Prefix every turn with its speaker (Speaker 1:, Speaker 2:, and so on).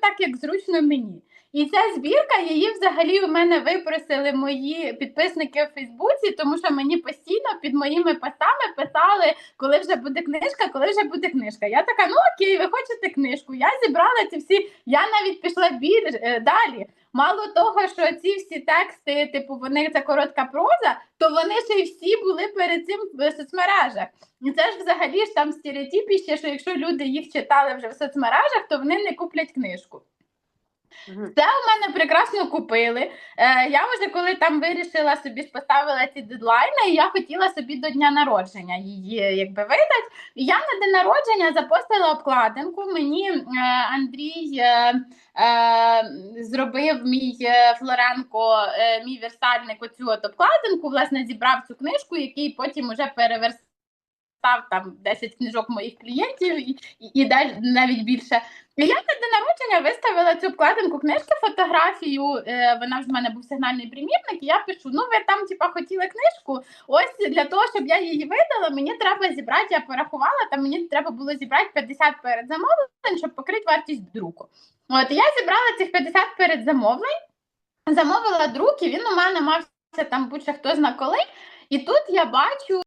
Speaker 1: так, як зручно мені. І ця збірка її взагалі у мене випросили мої підписники в Фейсбуці, тому що мені постійно під моїми постами писали, коли вже буде книжка, коли вже буде книжка. Я така, ну окей, ви хочете книжку. Я зібрала ці всі. Я навіть пішла біль е, далі. Мало того, що ці всі тексти, типу, вони це коротка проза, то вони ще й всі були перед цим в соцмережах. І це ж взагалі ж там стереотипі ще, що якщо люди їх читали вже в соцмережах, то вони не куплять книжку. Це у мене прекрасно купили. Е, я вже коли там вирішила собі ж поставила ці дедлайни, і я хотіла собі до дня народження її якби видати. І я на день народження запостила обкладинку. Мені е, Андрій е, зробив мій е, Флоренко, е, мій верстальник оцю от обкладинку. Власне, зібрав цю книжку, який потім уже переверстав там 10 книжок моїх клієнтів і, і, навіть більше. І я на день народження виставила цю обкладинку книжки, фотографію. Е, вона ж в мене був сигнальний примірник. І я пишу: ну ви там, типа, хотіли книжку. Ось для того, щоб я її видала, мені треба зібрати. Я порахувала, там мені треба було зібрати 50 передзамовлень, щоб покрити вартість друку. От я зібрала цих 50 передзамовлень, замовила друк, і він у мене мався там будь-що хто зна коли. І тут я бачу